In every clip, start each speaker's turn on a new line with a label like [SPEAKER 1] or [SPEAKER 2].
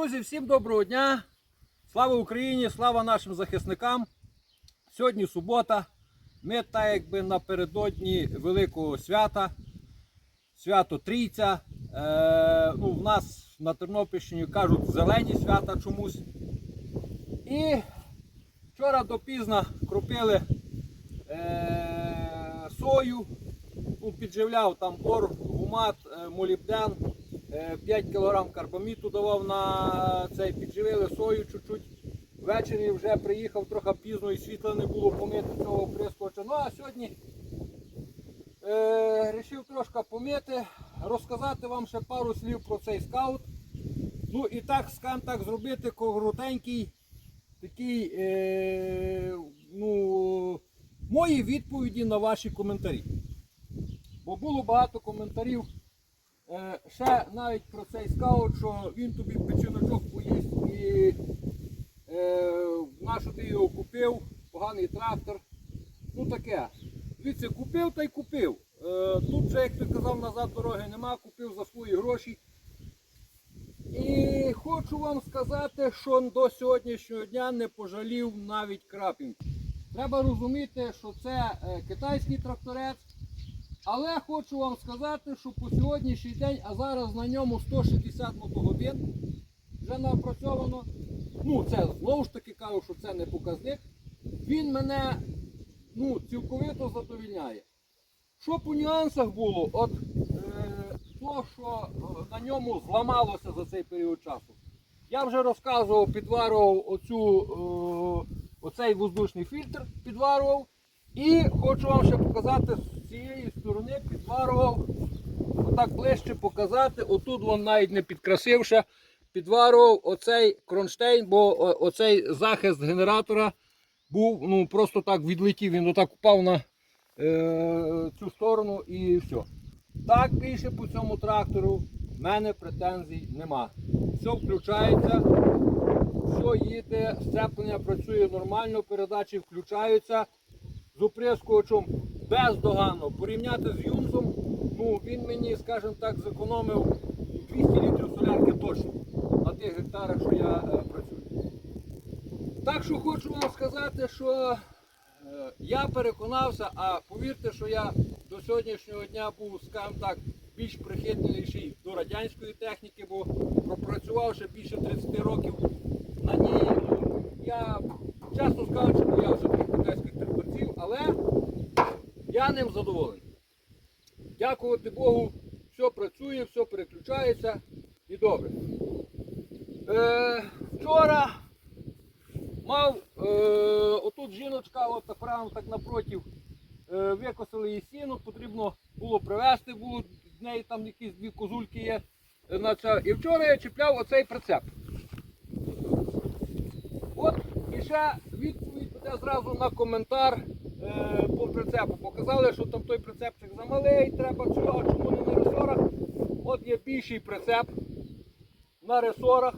[SPEAKER 1] Друзі, всім доброго дня! Слава Україні! Слава нашим захисникам! Сьогодні субота. Ми так якби напередодні великого свята, свято Трійця. Е, ну, в нас на Тернопільщині кажуть зелені свята чомусь. І вчора допізно кропили е, сою, ну, підживляв там бор, гумат, е, молібден. Е, 5 кг карбаміту давав на цей, підживили сою чуть-чуть. Ввечері вже приїхав трохи пізно і світла не було помити цього прискоча. Ну а сьогодні е, трошки помити, розказати вам ще пару слів про цей скаут. Ну і так, скажімо так, зробити коротенький такий, е, ну, мої відповіді на ваші коментарі. Бо було багато коментарів. Е, ще навіть про цей скаут, що він тобі печіночок поїсть і е, нашу ти його купив, поганий трактор. Ну таке. Дивіться, купив та й купив. Е, тут вже, як ти казав, назад дороги нема, купив за свої гроші. І хочу вам сказати, що до сьогоднішнього дня не пожалів навіть крапінки. Треба розуміти, що це е, китайський тракторець. Але хочу вам сказати, що по сьогоднішній день, а зараз на ньому 160 мотогодин вже напрацьовано. Ну, це знову ж таки кажу, що це не показник. Він мене ну, цілковито задовільняє. Що по нюансах було? От е, то, що е, на ньому зламалося за цей період часу. Я вже розказував, підварував оцю, е, оцей воздушний фільтр, підварував. І хочу вам ще показати з цієї сторони, підварував, отак ближче показати. Отут він навіть не підкрасивши, підварував оцей кронштейн, бо оцей захист генератора був ну, просто так відлетів, він отак впав на е, цю сторону і все. Так більше по цьому трактору в мене претензій нема. Все включається, все їде, сцеплення працює нормально, передачі включаються з оприскувачем бездоганно. Порівняти з Юмзом, ну він мені, скажімо так, зекономив 200 літрів солярки точно на тих гектарах, що я е, працюю. Так що хочу вам сказати, що е, я переконався, а повірте, що я до сьогоднішнього дня був, скажімо так, більш прихильніший до радянської техніки, бо пропрацювавши більше 30 років на ній, я чесно кажучи, боявся тих китайських тракторців, але я ним задоволений. Дякувати Богу, все працює, все переключається і добре. Е, вчора мав е, отут жіночка, от прямо так напротив, е, викосили її сіно, потрібно було привезти, було в неї там якісь дві козульки є. е, На. І вчора я чіпляв оцей прицеп. От і ще відповідь буде зразу на коментар е, по прицепу. Показали, що там той прицепчик замалий, треба цього, чому не на ресорах. От є більший прицеп на ресорах.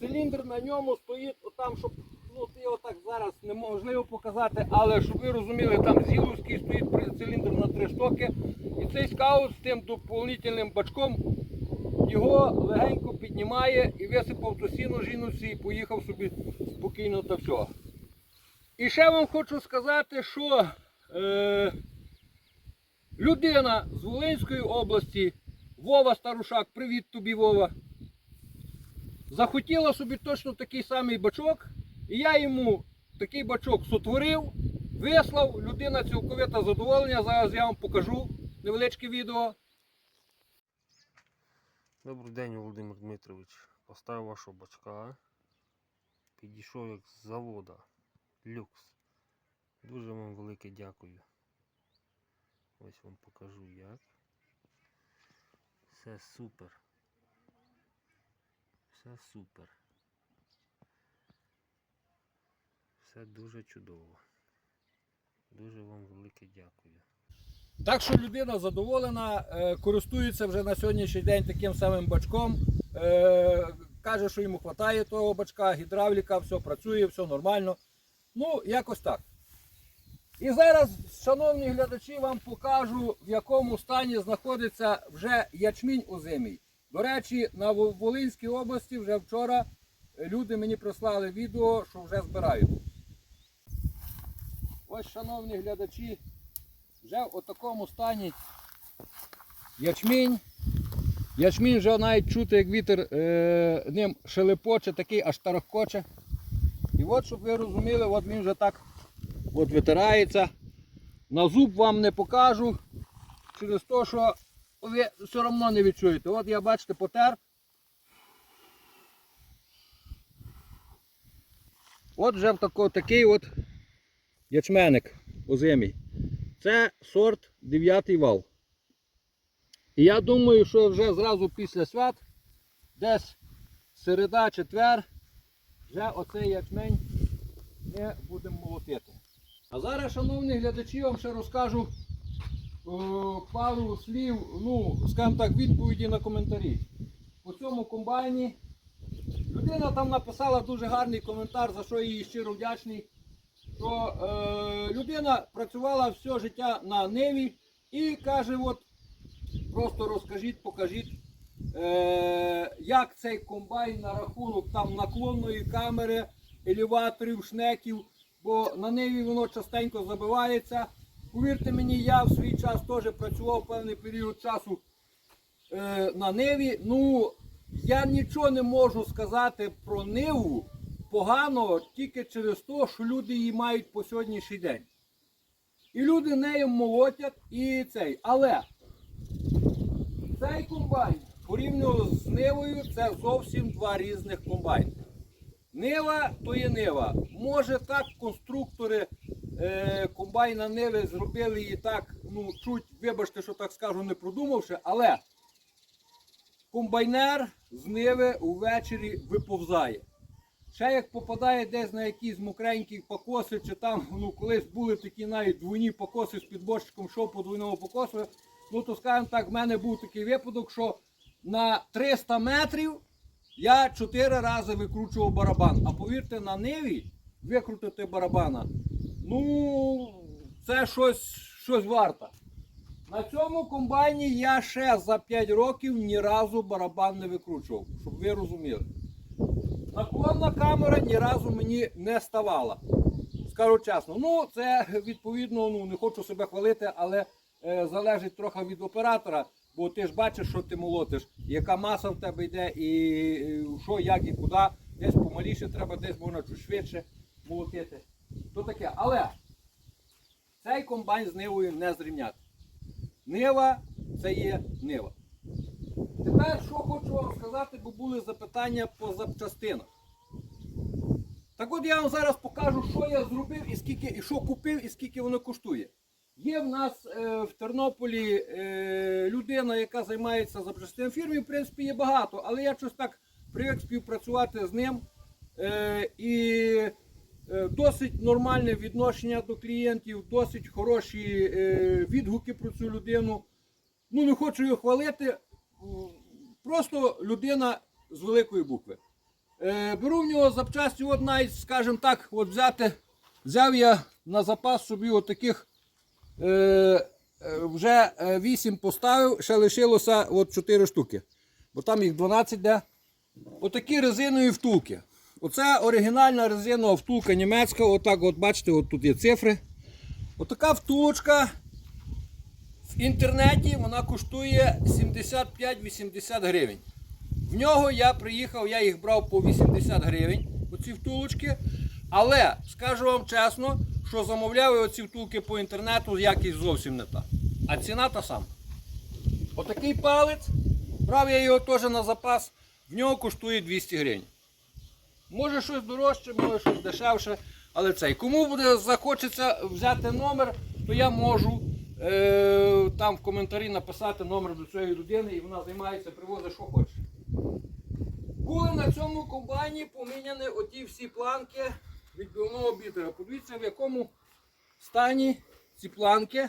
[SPEAKER 1] Циліндр на ньому стоїть отам, щоб ну, його так зараз неможливо показати, але щоб ви розуміли, там зіловський стоїть циліндр на три штоки. І цей скаут з тим доповнительним бачком його легенько піднімає і висипав до сіну жінуці і поїхав собі спокійно та все. І ще вам хочу сказати, що е, людина з Волинської області, Вова Старушак, привіт тобі, Вова, захотіла собі точно такий самий бачок, і я йому такий бачок сотворив, вислав, людина цілковито задоволення. Зараз я вам покажу невеличке відео.
[SPEAKER 2] Добрий день, Володимир Дмитрович. Поставив вашого бачка. Підійшов як з завода. Люкс. Дуже вам велике дякую. Ось вам покажу як. Все супер. Все супер. Все дуже чудово. Дуже вам велике дякую.
[SPEAKER 1] Так що людина задоволена, е, користується вже на сьогоднішній день таким самим бачком. е, Каже, що йому вистачає того бачка, гідравліка, все працює, все нормально. Ну, якось так. І зараз, шановні глядачі, вам покажу, в якому стані знаходиться вже ячмінь озимий. До речі, на Волинській області вже вчора е, люди мені прислали відео, що вже збирають. Ось, шановні глядачі, вже в такому стані ячмінь. Ячмінь вже навіть чути, як вітер е, ним шелепоче, такий аж тарахкоче. І от, щоб ви розуміли, от він вже так от витирається. На зуб вам не покажу через те, що ви все одно не відчуєте. От я бачите потер. От вже тако, такий от ячменник озимий. Це сорт 9 вал. І я думаю, що вже зразу після свят, десь середа, четвер, вже оцей ячмень ми будемо молотити. А зараз, шановні глядачі, вам ще розкажу о, пару слів, ну, скажімо так, відповіді на коментарі. По цьому комбайні людина там написала дуже гарний коментар, за що я їй щиро вдячний. Що е, людина працювала все життя на Неві і каже, от просто розкажіть, покажіть, е, як цей комбайн на рахунок там наклонної камери, елеваторів, шнеків, бо на Неві воно частенько забивається. Повірте мені, я в свій час теж працював певний період часу е, на Неві. Ну, я нічого не можу сказати про Ниву поганого тільки через те, що люди її мають по сьогоднішній день. І люди нею молотять і цей. Але цей комбайн порівняно з Нивою це зовсім два різних комбайни. Нива то є Нива. Може так конструктори е, комбайна Ниви зробили її так, ну, чуть, вибачте, що так скажу, не продумавши, але комбайнер з Ниви увечері виповзає. Ще як попадає десь на якісь мокренькі покоси, чи там ну, колись були такі навіть двойні покоси з підборщиком, що по двойному покосу, ну то скажімо так, в мене був такий випадок, що на 300 метрів я 4 рази викручував барабан. А повірте, на ниві викрутити барабана, ну це щось, щось варто. На цьому комбайні я ще за 5 років ні разу барабан не викручував, щоб ви розуміли. Наклонна камера ні разу мені не ставала. Скажу чесно. Ну, це відповідно, ну не хочу себе хвалити, але е, залежить трохи від оператора, бо ти ж бачиш, що ти молотиш, яка маса в тебе йде, і що, як і куди. Десь помаліше треба, десь можна чуть швидше молотити. То таке. Але цей комбайн з нивою не зрівняти. Нива це є нива. Тепер що хочу вам сказати, бо були запитання по запчастинах. Так от я вам зараз покажу, що я зробив і скільки, і що купив, і скільки воно коштує. Є в нас е, в Тернополі е, людина, яка займається запчастинами фірмі, в принципі, є багато, але я щось так привик співпрацювати з ним. Е, і е, досить нормальне відношення до клієнтів, досить хороші е, відгуки про цю людину. Ну, не хочу його хвалити. Просто людина з великої букви. Е, беру в нього запчасті, от навіть, скажімо так, от взяти, взяв я на запас собі от таких е, е, вже 8 поставив, ще лишилося от 4 штуки. Бо там їх 12 де. Отакі резинові втулки. Оце оригінальна резинова втулка німецька. Отак, от бачите, от тут є цифри. Отака втулочка в інтернеті вона коштує 75-80 гривень. В нього я приїхав, я їх брав по 80 гривень, оці втулочки. Але скажу вам чесно, що замовляв я оці втулки по інтернету, якість зовсім не та. А ціна та сама. Отакий палець, брав я його теж на запас, в нього коштує 200 гривень. Може щось дорожче, може щось дешевше, але цей. Кому буде захочеться взяти номер, то я можу е, там в коментарі написати номер до цієї людини і вона займається, привозить, що хоче. Були на цьому комбайні поміняні оті всі планки відбивного бітера. Подивіться, в якому стані ці планки.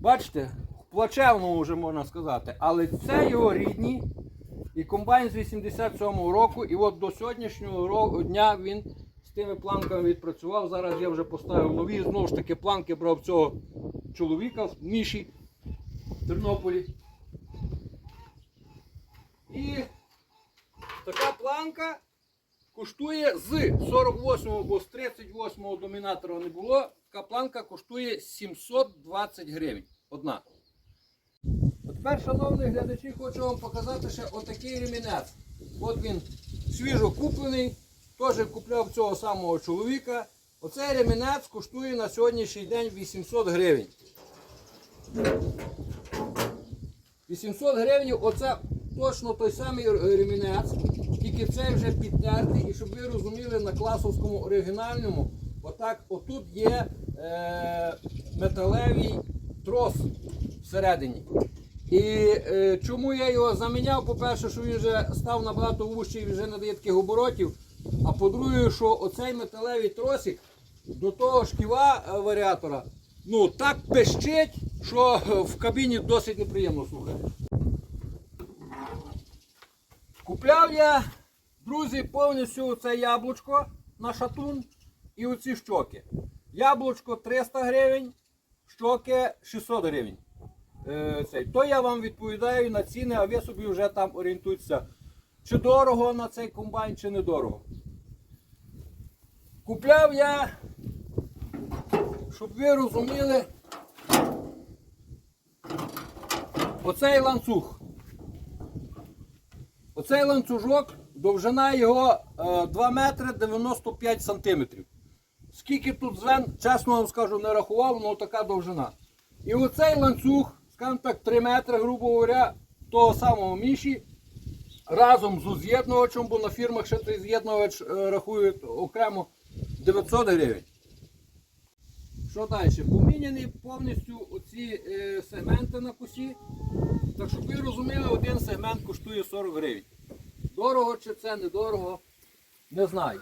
[SPEAKER 1] Бачите, в плачевному вже можна сказати, але це його рідні. І комбайн з 87-го року, і от до сьогоднішнього дня він з тими планками відпрацював. Зараз я вже поставив нові. Знову ж таки, планки брав цього чоловіка в Міші в Тернополі. І така планка коштує з 48 бо з 38 домінатора не було. Така планка коштує 720 гривень. Одна. Тепер, шановні глядачі, хочу вам показати ще отакий ремінець. От він свіжо куплений, теж купляв цього самого чоловіка. Оцей ремінець коштує на сьогоднішній день 800 гривень. 800 гривень оце точно той самий ремінець, тільки цей вже підтертий. І щоб ви розуміли, на класовському оригінальному, отак, отут є е, металевий трос всередині. І е, чому я його заміняв? По-перше, що він вже став набагато вужчий і вже не дає таких оборотів. А по-друге, що оцей металевий тросик до того шківа е, варіатора ну так пищить, що е, в кабіні досить неприємно слухати. Купляв я, друзі, повністю це яблучко на шатун і оці щоки. Яблучко 300 гривень, щоки 600 гривень. Е. То я вам відповідаю на ціни, а ви собі вже там орієнтуйтеся, чи дорого на цей комбайн, чи недорого. Купляв я, щоб ви розуміли, оцей ланцюг. Оцей ланцюжок, довжина його е, 2 метри 95 сантиметрів. Скільки тут звен, чесно вам скажу, не рахував, але така довжина. І оцей ланцюг, скажімо так, 3 метри, грубо говоря, того самого міші, разом з з'єднувачем, бо на фірмах ще той з'єднувач е, рахують окремо 900 гривень. Що далі? Поміняні повністю оці е, сегменти на косі. Так щоб ви розуміли, один сегмент коштує 40 гривень. Дорого чи це недорого, не знаю.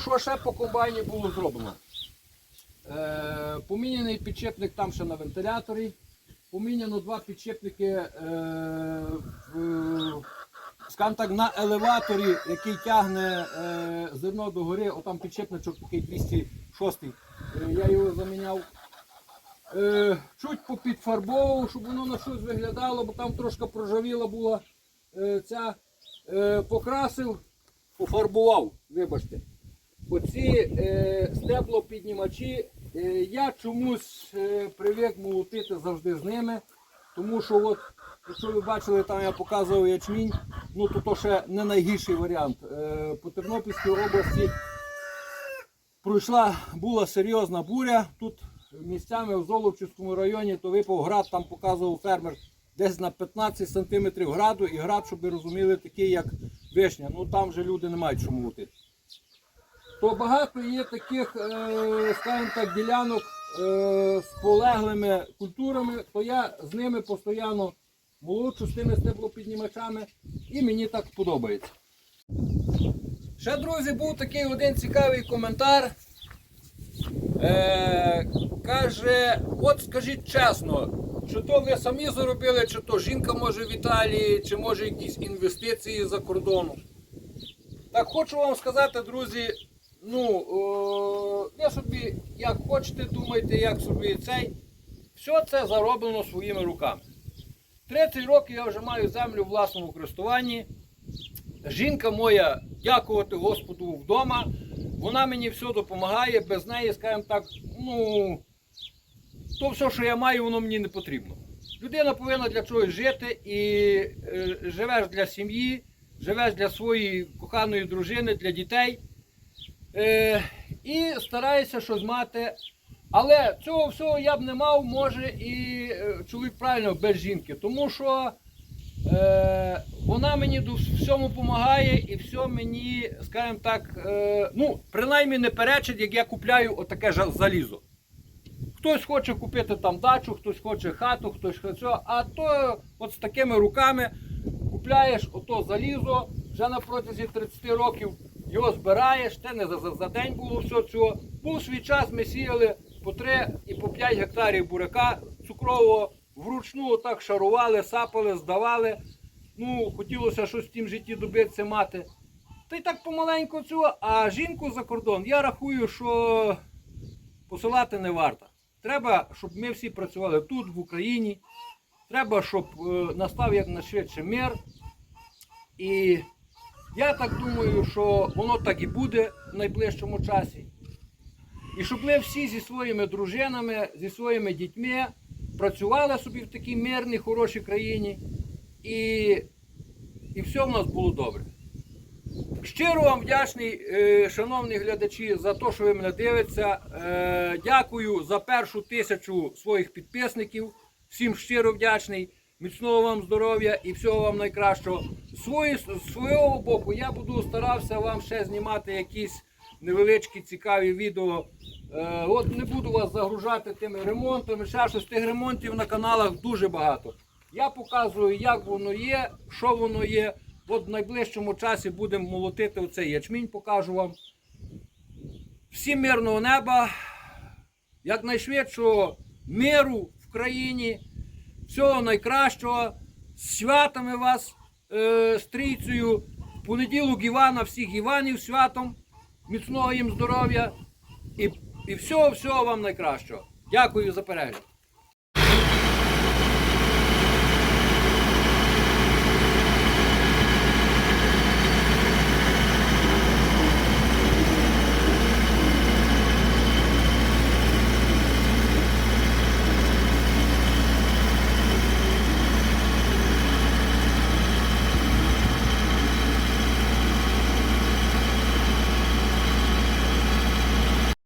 [SPEAKER 1] Що ще по комбайні було зроблено? Е, поміняний підчепник там ще на вентиляторі. Поміняно два підчепники е, в, скажімо так, на елеваторі, який тягне е, зерно до гори. Отам підчепничок такий 206. Е, я його заміняв. Е, чуть попідфарбовував, щоб воно на щось виглядало, бо там трошки прожавіла була ця. Е, покрасив, пофарбував, вибачте. Оці е, стеблопіднімачі, е, я чомусь е, привик молотити завжди з ними. Тому що, от, якщо ви бачили, там я показував ячмінь, ну то, то ще не найгірший варіант. Е, по Тернопільській області пройшла була серйозна буря. Тут місцями в Золочівському районі то випав град, там показував фермер десь на 15 см граду, і град, щоб ви розуміли, такий як вишня. Ну там вже люди не мають що молотити. То багато є таких, е, скажімо так, ділянок е, з полеглими культурами, то я з ними постійно молочу з тими стеблопіднімачами і мені так подобається. Ще, друзі, був такий один цікавий коментар. Е, каже, от скажіть чесно, чи то ви самі заробили, чи то жінка може в Італії, чи може якісь інвестиції за кордону. Так хочу вам сказати, друзі, ну, о, ви собі як хочете, думайте, як собі цей. Все це зароблено своїми руками. 30 років я вже маю землю в власному користуванні. Жінка моя, дякувати Господу вдома, вона мені все допомагає, без неї, скажімо так, ну, то все, що я маю, воно мені не потрібно. Людина повинна для чогось жити і е, живеш для сім'ї, живеш для своєї коханої дружини, для дітей. Е, і стараєшся щось мати. Але цього всього я б не мав, може, і е, чоловік правильно без жінки. Тому що е, вона мені до всьому допомагає і все мені, скажімо так, е, ну, принаймні не перечить, як я купляю отаке залізо. Хтось хоче купити там дачу, хтось хоче хату, хтось хоче, а то от з такими руками купляєш ото залізо вже на протязі 30 років, його збираєш, те не за, за, за день було все цього. Був свій час, ми сіяли по 3 і по 5 гектарів буряка цукрового, вручну так шарували, сапали, здавали. Ну, хотілося щось в тім житті добитися мати. Та й так помаленьку цього, а жінку за кордон, я рахую, що посилати не варто. Треба, щоб ми всі працювали тут, в Україні. Треба, щоб е, настав якнайшвидше мир. І я так думаю, що воно так і буде в найближчому часі. І щоб ми всі зі своїми дружинами, зі своїми дітьми працювали собі в такій мирній, хорошій країні, і, і все в нас було добре. Щиро вам вдячний, е, шановні глядачі, за те, що ви мене дивитеся. Е, Дякую за першу тисячу своїх підписників. Всім щиро вдячний. Міцного вам здоров'я і всього вам найкращого. Свої, з свого боку я буду старався вам ще знімати якісь невеличкі цікаві відео. Е, от не буду вас загружати тими ремонтами. Ще щось тих ремонтів на каналах дуже багато. Я показую, як воно є, що воно є. От в найближчому часі будемо молотити оцей ячмінь, покажу вам. Всім мирного неба, якнайшвидшого миру в країні, всього найкращого. З святами вас е, з трійцею. В понеділок Івана, всіх Іванів святом. Міцного їм здоров'я і, і всього, всього вам найкращого. Дякую за перегляд.